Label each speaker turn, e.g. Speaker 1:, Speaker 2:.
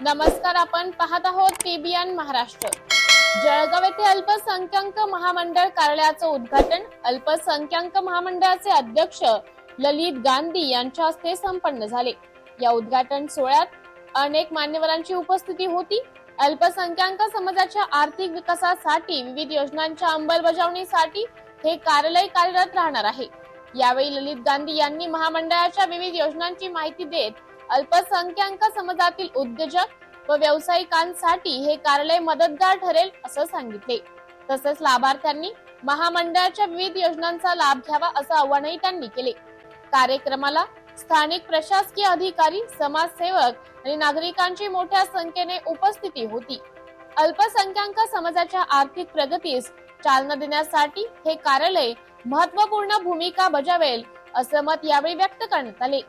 Speaker 1: नमस्कार आपण पाहत आहोत टीबीएन महाराष्ट्र. जळगाव येथे अल्पसंख्याक महामंडळ कार्यालयाचं उद्घाटन. अल्पसंख्याक महामंडळाचे अध्यक्ष ललित गांधी यांच्या हस्ते संपन्न झाले. या उद्घाटन सोहळ्यात अनेक मान्यवरांची उपस्थिती होती. अल्पसंख्याक समाजाच्या आर्थिक विकासासाठी विविध योजनांच्या अंमलबजावणीसाठी हे कार्यालय कार्यरत राहणार आहे. यावेळी ललित गांधी यांनी महामंडळाच्या विविध योजनांची माहिती देत अल्पसंख्याक समाजातील उद्योजक व व्यावसायिकांसाठी हे कार्यालय मदतगार ठरेल असं सांगितले. तसेच लाभार्थ्यांनी महामंडळाच्या विविध योजनांचा लाभ घ्यावा असं आवाहनही त्यांनी केले. कार्यक्रमाला स्थानिक प्रशासकीय अधिकारी समाजसेवक आणि नागरिकांची मोठ्या संख्येने उपस्थिती होती. अल्पसंख्याक समाजाच्या आर्थिक प्रगतीस चालना देण्यासाठी हे कार्यालय महत्त्वपूर्ण भूमिका बजावेल असं मत यावेळी व्यक्त करण्यात आले.